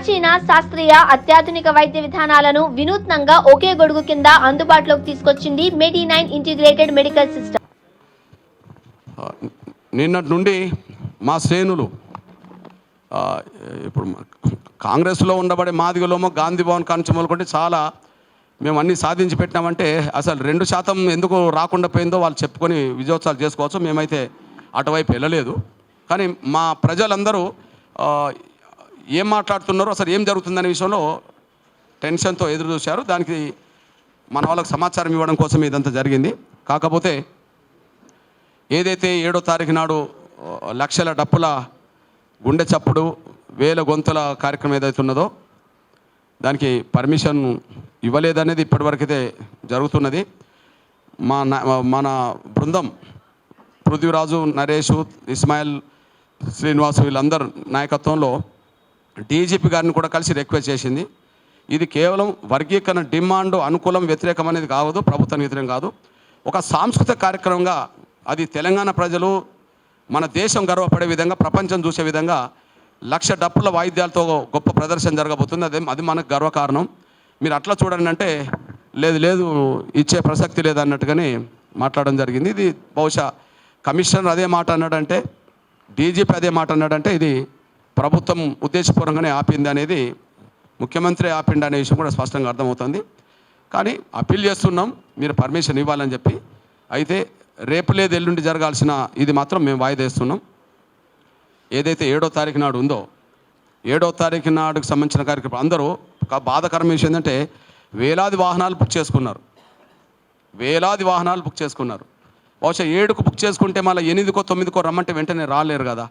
ప్రాచీన శాస్త్రీయ అత్యాధునిక వైద్య విధానాలను వినూత్నంగా ఒకే గొడుగు కింద అందుబాటులోకి తీసుకొచ్చింది medi nine integrated medical system. నిన్నటి నుండి మా శ్రేణులు ఇప్పుడు కాంగ్రెస్లో ఉండబడే మాదిగలోమో గాంధీ భవన్ కాంచి మొదలుకుంటే చాలా మేము అన్నీ సాధించి పెట్టినామంటే అసలు రెండు శాతం ఎందుకు రాకుండా పోయిందో వాళ్ళు చెప్పుకొని విజయోత్సవాలు చేసుకోవచ్చు. మేమైతే అటువైపు వెళ్ళలేదు. కానీ మా ప్రజలందరూ ఏం మాట్లాడుతున్నారో అసలు ఏం జరుగుతుందనే విషయంలో టెన్షన్తో ఎదురు చూశారు దానికి మన వాళ్ళకి సమాచారం ఇవ్వడం కోసం ఇదంతా జరిగింది. కాకపోతే ఏదైతే ఏడో తారీఖు నాడు లక్షల డప్పుల గుండె చప్పుడు వేల గొంతుల కార్యక్రమం ఏదైతే ఉన్నదో దానికి పర్మిషన్ ఇవ్వలేదనేది ఇప్పటివరకైతే జరుగుతున్నది. మా నా- మన బృందం పృథ్వీరాజు నరేష్ ఇస్మాయిల్ శ్రీనివాస్ వీళ్ళందరు నాయకత్వంలో డీజీపీ గారిని కూడా కలిసి రిక్వెస్ట్ చేసింది. ఇది కేవలం వర్గీకరణ డిమాండ్ అనుకూలం వ్యతిరేకం అనేది కావదు ప్రభుత్వం వ్యతిరేకం కాదు. ఒక సాంస్కృతిక కార్యక్రమంగా అది తెలంగాణ ప్రజలు మన దేశం గర్వపడే విధంగా ప్రపంచం చూసే విధంగా లక్ష డప్పుల వాయిద్యాలతో గొప్ప ప్రదర్శన జరగబోతుంది. అదే అది మనకు గర్వకారణం. మీరు అట్లా చూడండి అంటే లేదు లేదు ఇచ్చే ప్రసక్తి లేదు అన్నట్టుగానే మాట్లాడడం జరిగింది. ఇది బహుశా కమిషనర్ అదే మాట అన్నాడంటే డీజీపీ అదే మాట అన్నాడంటే ఇది ప్రభుత్వం ఉద్దేశపూర్వకంగానే ఆపింది అనేది ముఖ్యమంత్రి ఆపిండి అనే విషయం కూడా స్పష్టంగా అర్థమవుతుంది. కానీ అప్పీల్ చేస్తున్నాం మీరు పర్మిషన్ ఇవ్వాలని చెప్పి. అయితే రేపు లేదు ఎల్లుండి జరగాల్సిన ఇది మాత్రం మేము వాయిదేస్తున్నాం ఏదైతే ఏడో తారీఖు నాడు ఉందో ఏడో తారీఖు నాడుకు సంబంధించిన కార్యక్రమం అందరూ ఒక బాధకరమైన విషయం ఏంటంటే వేలాది వాహనాలు బుక్ చేసుకున్నారు. వేలాది వాహనాలు బుక్ చేసుకున్నారు. బహుశా ఏడుకు బుక్ చేసుకుంటే మళ్ళీ ఎనిమిదికో తొమ్మిదికో రమ్మంటే వెంటనే రాలేరు కదా.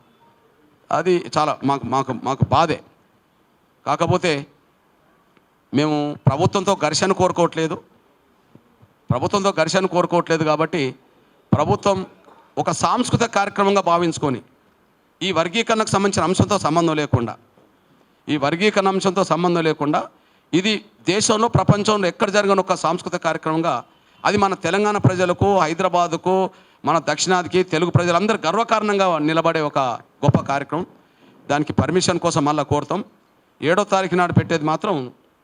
అది చాలా మాకు మాకు మాకు బాధే. కాకపోతే మేము ప్రభుత్వంతో ఘర్షణ కోరుకోవట్లేదు. ప్రభుత్వంతో ఘర్షణ కోరుకోవట్లేదు కాబట్టి ప్రభుత్వం ఒక సాంస్కృతిక కార్యక్రమంగా భావించుకొని ఈ వర్గీకరణకు సంబంధించిన అంశంతో సంబంధం లేకుండా ఈ వర్గీకరణ అంశంతో సంబంధం లేకుండా ఇది దేశంలో ప్రపంచంలో ఎక్కడ జరగని ఒక సాంస్కృతిక కార్యక్రమంగా అది మన తెలంగాణ ప్రజలకు హైదరాబాదుకు మన దక్షిణాదికి తెలుగు ప్రజలందరూ గర్వకారణంగా నిలబడే ఒక గొప్ప కార్యక్రమం. దానికి పర్మిషన్ కోసం మళ్ళీ కోరుతాం. ఏడో తారీఖు నాడు పెట్టేది మాత్రం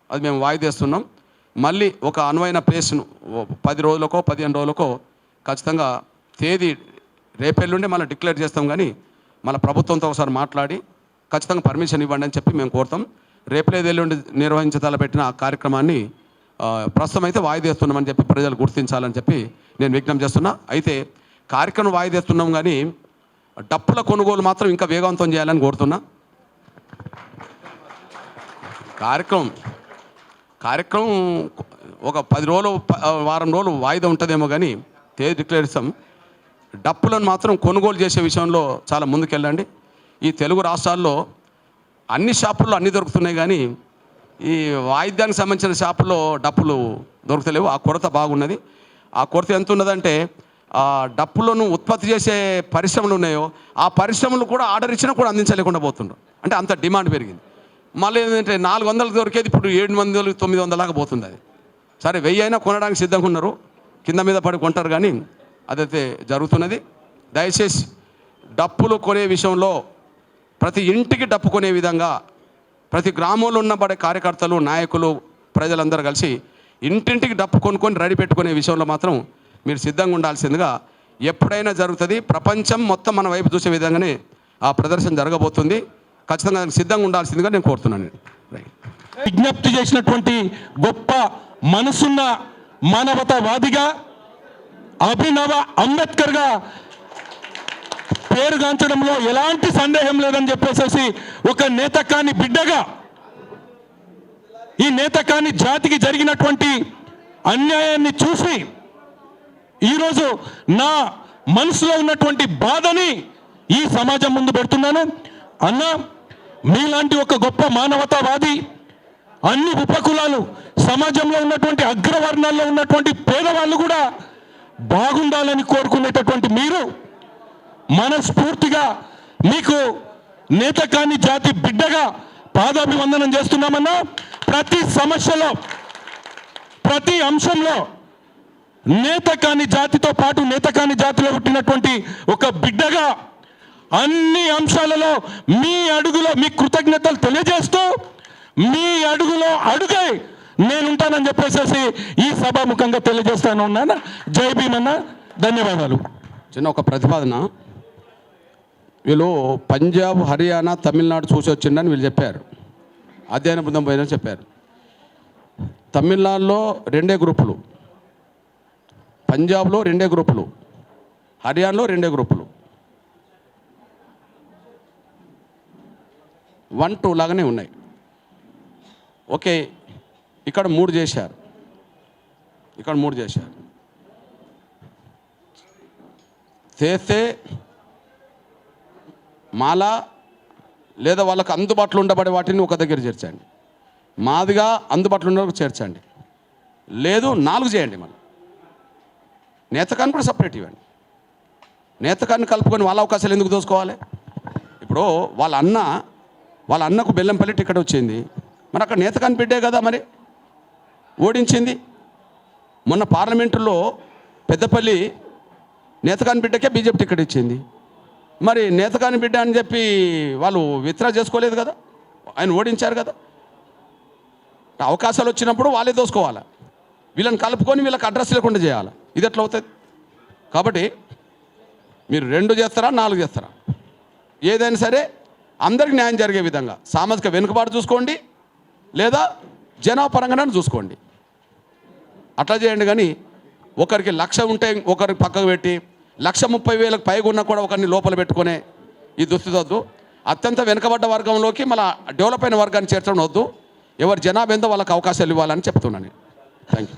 అది మేము వాయిదేస్తున్నాం. మళ్ళీ ఒక అనువైన ప్లేస్ను పది రోజులకో పదిహేను రోజులకో ఖచ్చితంగా తేదీ రేపెల్లుండి మళ్ళీ డిక్లేర్ చేస్తాం కానీ మళ్ళీ ప్రభుత్వంతో ఒకసారి మాట్లాడి ఖచ్చితంగా పర్మిషన్ ఇవ్వండి అని చెప్పి మేము కోరుతాం. రేపులేదు ఎల్లుండి నిర్వహించదలపెట్టిన ఆ కార్యక్రమాన్ని ప్రస్తుతం అయితే వాయిదేస్తున్నామని చెప్పి ప్రజలు గుర్తించాలని చెప్పి నేను విజ్ఞప్తి చేస్తున్నా. అయితే కార్యక్రమం వాయిదేస్తున్నాం కానీ డప్పుల కొనుగోలు మాత్రం ఇంకా వేగవంతం చేయాలని కోరుతున్నా. కార్యక్రమం కార్యక్రమం ఒక పది రోజులు వారం రోజులు వాయిదా ఉంటుందేమో కానీ తేదీ డిక్లేర్ ఇస్తాం డప్పులను మాత్రం కొనుగోలు చేసే విషయంలో చాలా ముందుకెళ్ళండి. ఈ తెలుగు రాష్ట్రాల్లో అన్ని షాపుల్లో అన్నీ దొరుకుతున్నాయి కానీ ఈ వాయిద్యానికి సంబంధించిన షాపుల్లో డప్పులు దొరుకుతలేవు. ఆ కొరత బాగున్నది. ఆ కొరత ఎంత ఉన్నదంటే డప్పులను ఉత్పత్తి చేసే పరిశ్రమలు ఉన్నాయో ఆ పరిశ్రమలు కూడా ఆర్డర్ ఇచ్చినా కూడా అందించలేకుండా పోతుండ్రు. అంటే అంత డిమాండ్ పెరిగింది. మళ్ళీ ఏంటంటే నాలుగు వందలు దొరికేది ఇప్పుడు ఏడు వందలు తొమ్మిది వందలాగా పోతుంది అది. సరే వెయ్యి అయినా కొనడానికి సిద్ధంగా ఉన్నారు. కింద మీద పడి కొంటారు కానీ అదైతే జరుగుతున్నది. దయచేసి డప్పులు కొనే విషయంలో ప్రతి ఇంటికి డప్పు కొనే విధంగా ప్రతి గ్రామంలో ఉన్నబడే కార్యకర్తలు నాయకులు ప్రజలందరూ కలిసి ఇంటింటికి డప్పు కొనుక్కొని రెడీ పెట్టుకునే విషయంలో మాత్రం మీరు సిద్ధంగా ఉండాల్సిందిగా ఎప్పుడైనా జరుగుతుంది. ప్రపంచం మొత్తం మన వైపు చూసే విధంగానే ఆ ప్రదర్శన జరగబోతుంది. ఖచ్చితంగా దానికి సిద్ధంగా ఉండాల్సిందిగా నేను కోరుతున్నాను. విజ్ఞప్తి చేసినటువంటి గొప్ప మనసున్న మానవతావాదిగా అభినవ అంబేద్కర్గా పేరుగాంచడంలో ఎలాంటి సందేహం లేదని చెప్పేసి ఒక నేత కాని బిడ్డగా ఈ నేత కాని జాతికి జరిగినటువంటి అన్యాయాన్ని చూసి ఈరోజు నా మనసులో ఉన్నటువంటి బాధని ఈ సమాజం ముందు పెడుతున్నాను. అన్న మీలాంటి ఒక గొప్ప మానవతావాది అన్ని ఉపకులాలు సమాజంలో ఉన్నటువంటి అగ్రవర్ణాల్లో ఉన్నటువంటి పేదవాళ్ళు కూడా బాగుండాలని కోరుకునేటటువంటి మీరు మనస్ఫూర్తిగా మీకు నేత కాని జాతి బిడ్డగా పాదాభివందనం చేస్తున్నామన్నా ప్రతి సమస్యలో ప్రతి అంశంలో నేత కాని జాతితో పాటు నేత కాని జాతిలో పుట్టినటువంటి ఒక బిడ్డగా అన్ని అంశాలలో మీ అడుగులో మీ కృతజ్ఞతలు తెలియజేస్తూ మీ అడుగులో అడుగై నేనుంటానని చెప్పేసేసి ఈ సభాముఖంగా తెలియజేస్తాను ఉన్నాను జై భీమన్న ధన్యవాదాలు. చిన్న ఒక ప్రతిపాదన. వీళ్ళు పంజాబ్ హర్యానా తమిళనాడు చూసి వచ్చిండని వీళ్ళు చెప్పారు. అధ్యయన బృందం పోయిన చెప్పారు. తమిళనాడులో రెండే గ్రూపులు. పంజాబ్లో రెండే గ్రూపులు హర్యానాలో రెండే గ్రూపులు. వన్ టూ లాగానే ఉన్నాయి. ఓకే ఇక్కడ మూడు చేశారు. ఇక్కడ మూడు చేశారు. చేస్తే మాల లేదా వాళ్ళకు అందుబాటులో ఉండబడే వాటిని ఒక దగ్గర చేర్చండి. మాదిగా అందుబాటులో ఉన్న చేర్చండి. లేదు నాలుగు చేయండి మళ్ళీ. నేతకాన్ని కూడా సపరేట్ ఇవ్వండి. నేతకాన్ని కలుపుకొని వాళ్ళ అవకాశాలు ఎందుకు దోసుకోవాలి ఇప్పుడు వాళ్ళ అన్న వాళ్ళ అన్నకు బెల్లంపల్లి టికెట్ వచ్చింది. మరి అక్కడ నేతకాన్ని బిడ్డే కదా మరి? ఓడించింది. మొన్న పార్లమెంటులో పెద్దపల్లి నేతకాని బిడ్డకే బీజేపీ టికెట్ ఇచ్చింది. మరి నేతకాని బిడ్డ అని చెప్పి వాళ్ళు విత్డ్రా చేసుకోలేదు కదా? ఆయన ఓడించారు కదా? అవకాశాలు వచ్చినప్పుడు వాళ్ళే దోసుకోవాలి వీళ్ళని కలుపుకొని వీళ్ళకి అడ్రస్ లేకుండా చేయాలి. ఇది ఎట్లా అవుతుంది కాబట్టి మీరు రెండు చేస్తారా నాలుగు చేస్తారా? ఏదైనా సరే అందరికి న్యాయం జరిగే విధంగా సామాజిక వెనుకబాటు చూసుకోండి లేదా జనాపరంగానే చూసుకోండి. అట్లా చేయండి కానీ ఒకరికి లక్ష ఉంటే ఒకరికి పక్కకు పెట్టి లక్ష ముప్పై వేలకు పైగా ఉన్నా కూడా ఒకరిని లోపల పెట్టుకునే ఈ దుస్థితి వద్దు. అత్యంత వెనుకబడ్డ వర్గంలోకి మళ్ళీ డెవలప్ అయిన వర్గాన్ని చేర్చడం వద్దు. ఎవరి జనాభా ఎంతో వాళ్ళకి అవకాశాలు ఇవ్వాలని చెప్తున్నాను థ్యాంక్ యూ